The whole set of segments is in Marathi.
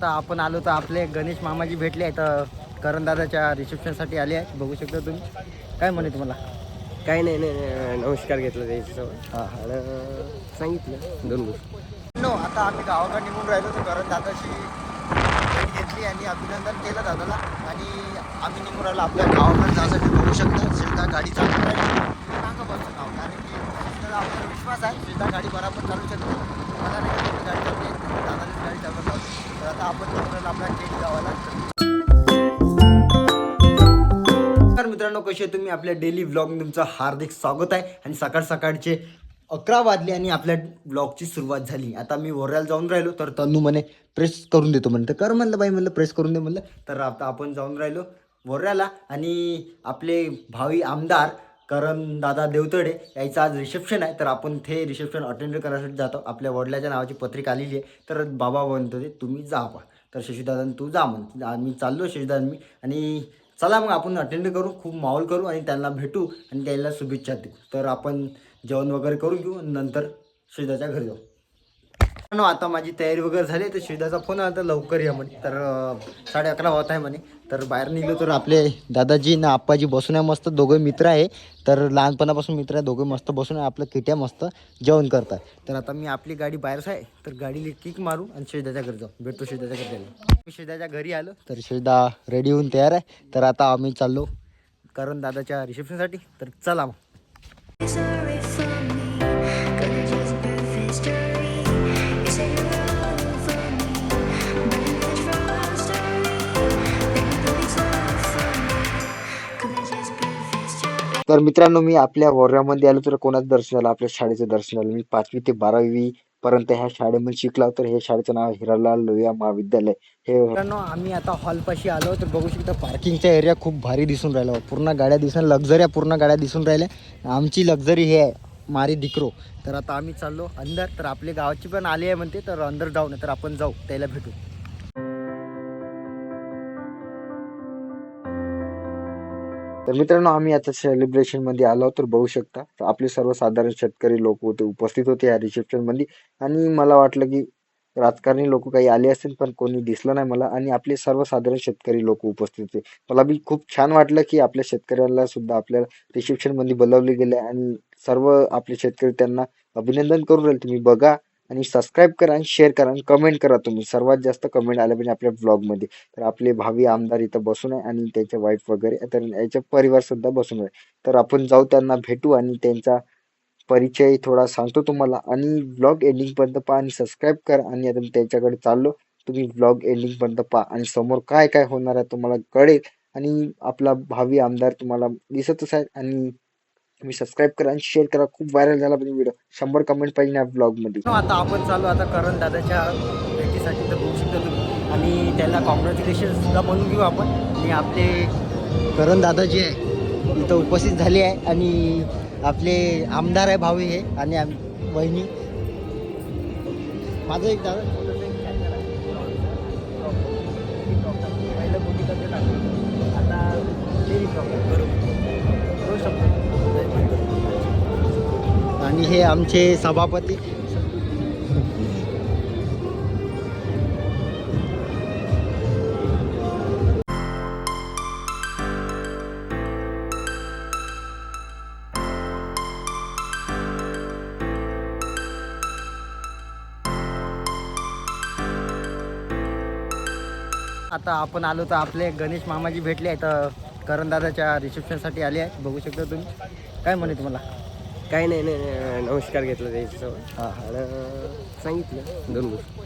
आता आपण आलो तर आपले गणेश मामाजी भेटले आहेत तर करणदादाच्या रिसेप्शनसाठी आले आहेत. बघू शकता तुम्ही. काय म्हणे तुम्हाला? काही नाही नाही, नाही. नमस्कार घेतला त्याच्याजवळ हां. आणि सांगितलं. दोन गोष्टी. नो आता आम्ही गावाकडे निघून राहिलो तर करणदादाची भेट घेतली आणि अभिनंदन केलं दादाला. आणि आम्ही निघून राहिलो आपल्या गावाकडे जाण्यासाठी. बघू शकता शिल्दा गाडी चालू राहिली सांगा बसचं नाव. कारण की आपल्याला विश्वास आहे. शिल्दा गाडी बरोबर चालू शकते. मला नाही गाडी चालू येत दादाची गाडी चालू तर आता आपण निघून आपला आपल्या केली गावाला. मित्रांनो कसे तुम्ही? आपल्या डेली ब्लॉग तुमचं हार्दिक स्वागत आहे. आणि सकाळ सकाळचे अकरा वाजले आणि आपल्या ब्लॉगची सुरुवात झाली. आता मी वऱ्याला जाऊन राहिलो तर तन्नू म्हणे प्रेस करून देतो म्हणलं. कर म्हणलं बाई म्हणलं प्रेस करून दे म्हणलं. तर आता आपण जाऊन राहिलो वऱ्याला आणि आपले भावी आमदार कारण दादा देवतडे याचं आज रिसेप्शन आहे. तर आपण ते रिसेप्शन अटेंड करण्यासाठी जातो. आपल्या वडिलाच्या नावाची पत्रिका आलेली आहे. तर बाबा म्हणतो ते तुम्ही जा पण तर शशीदादा तू जा म्हण. आम्ही चाललो शशीदादा मी. आणि चला मग आपण अटेंड करू. खूप माहोल करू आणि त्यांना भेटू आणि त्यांना शुभेच्छा देऊ. तर आपण जेवण वगैरे करून घेऊ नंतर शिदाच्या घरी जाऊ. आता माझी तयारी वगैरे झाली तर शिदाचा फोन आला तर लवकर या म्हणे. तर साडे अकरा होत आहे म्हणे. तर बाहेर निघलो तर आपले दादाजी ना आप्पाजी बसून आहे मस्त दोघे मित्र आहे. तर लहानपणापासून मित्र आहे दोघे मस्त बसून आहे आपलं किट्या मस्त जेवण करत आहे तर आता मी आपली गाडी बाहेरच आहे तर गाडीला किक मारू आणि शेजाच्या घरी जाऊ. भेटतो शेजाच्या घरी जायला मी शेजाच्या घरी आलो तर शेजा रेडी होऊन तयार आहे. तर आता आम्ही चाललो कारण दादाच्या रिसेप्शनसाठी तर चला मग. तर मित्रांनो मी आपल्या वॉर्यामध्ये आलो तर कोणाचं दर्शन झालं? आपल्या शाळेचं दर्शन झालं. मी पाचवी ते बारावी पर्यंत ह्या शाळेमध्ये शिकला तर हे शाळेचं नाव हिरालाल लोहिया महाविद्यालय. हे मित्रांनो आम्ही आता हॉलपाशी आलो. तर बघू शकता पार्किंगचा एरिया खूप भारी दिसून राहिला. पूर्ण गाड्या दिसून लक्झरी पूर्ण गाड्या दिसून राहिल्या. आमची लक्झरी हे आहे मारी दिक्रो. तर आता आम्ही चाललो अंदर. तर आपले गावाची पण आली आहे म्हणते. तर अंदर जाऊ ना तर आपण जाऊ. त्याला भेटू. तर मित्रांनो आम्ही आता सेलिब्रेशनमध्ये आलो तर बघू शकता आपले सर्वसाधारण शेतकरी लोक होते उपस्थित होते या रिसेप्शनमध्ये आणि मला वाटलं की राजकारणी लोक काही आले असतील पण कोणी दिसलं नाही मला. आणि आपले सर्वसाधारण शेतकरी लोक उपस्थित होते. मला बी खूप छान वाटलं की आपल्या शेतकऱ्यांना सुद्धा आपल्याला रिसेप्शनमध्ये बोलावले गेले. आणि सर्व आपले शेतकरी त्यांना अभिनंदन करून राहील. तुम्ही बघा आणि सबस्क्राईब करा आणि शेअर करा आणि कमेंट करा तुम्ही. सर्वात जास्त कमेंट आल्या पाहिजे आपल्या ब्लॉगमध्ये तर आपले भावी आमदार इथं बसून आहे आणि त्याचे वाईफ वगैरे तर याचे परिवार सुद्धा बसून आहे. तर आपण जाऊ त्यांना भेटू आणि त्यांचा परिचय थोडा सांगतो तुम्हाला. आणि ब्लॉग एंडिंगपर्यंत पहा आणि सबस्क्राईब करा आणि आता मी त्यांच्याकडे चाललो. तुम्ही ब्लॉग एंडिंगपर्यंत पहा आणि समोर काय काय होणार आहे तुम्हाला कळेल. आणि आपला भावी आमदार तुम्हाला दिसतच आहे आणि तुम्ही सबस्क्राईब करा आणि शेअर करा. खूप व्हायरल झाला पाहिजे व्हिडिओ शंभर कमेंट पाहिजे या ब्लॉगमध्ये हो, आता आपण चालू आता करण दादाच्या भेटीसाठी तर बघू शकतो तुम्ही. आणि त्यांना कॉंग्रॅच्युलेशन सुद्धा म्हणून घेऊ आपण. आणि आपले करण दादा जे आहे इथं उपस्थित झाले आहे. आणि आपले आमदार आहे भावी हे आणि आम- बहिणी माझं एक दादा. हे आमचे सभापती. आता आपण आलो तर आपले गणेश मामाजी भेटले आहेत तर रिसेप्शनसाठी आले आहेत. बघू शकता तुम्ही. काय म्हणे तुम्हाला? काही नाही नाही, नाही नमस्कार घेतला त्याच्याजवळ हां आणि सांगितलं. दोन गोष्टी.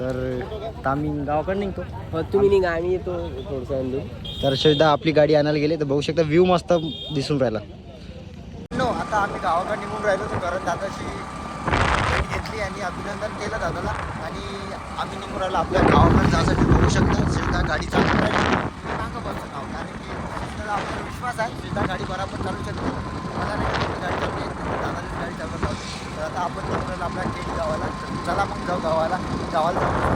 तर आम्ही गावाकडे निघतो. हो तुम्ही निघा आम्ही येतो थोडंसं अंदून तर शेवदा आपली गाडी आणायला गेली तर बघू शकता व्ह्यू मस्त दिसून राहिला. नो आता आम्ही गावाकडे निघून राहिलो तर करण भेट घेतली आणि अभिनंदन केलं दादाला. आणि आम्ही निघून राहिलो आपल्या गावाकडे जाण्यासाठी बघू शकता. शेवदा गाडी चालू राहिली सांगा नाव कारण की आपल्याला विश्वास आहे. शेवदा गाडी बरोबर चालू शकते मला नाही का कोणती गाडी चालू येत दादाची गाडी चालू लावली तर आता आपण निघून राहिलो आपल्या केली गावाला तर चला मग जाऊ गावाला गावाला जाऊन आता To the sky, the summer was alive, going to the end of time. I can see the daylight. I swear, perfect. Is it really the end?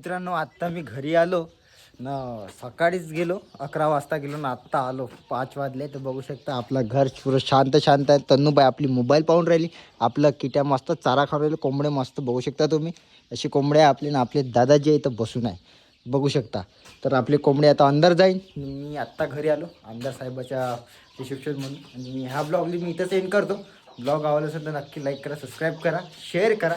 मित्रांनो आत्ता मी घरी आलो ना सकाळीच गेलो अकरा वाजता गेलो ना आत्ता आलो. पाच वाजले तर बघू शकता आपलं घर पुरं शांत शांत आहे. तन्नूबाई आपली मोबाईल पाहून राहिली. आपलं किट्या मस्त चारा खाऊन राहिली. कोंबडे मस्त बघू शकता तुम्ही. अशी कोंबडे आपले ना आपले दादाजी इथं बसून आहे. बघू शकता. तर आपले कोंबडे आता अंदर जाईन. मी आत्ता घरी आलो. आमदार साहेबाच्या रिसेप्शनमधून आणि ह्या ब्लॉग मी इथंच एंड करतो. ब्लॉग आवडला असेल तर नक्की लाईक करा सबस्क्राईब करा शेअर करा.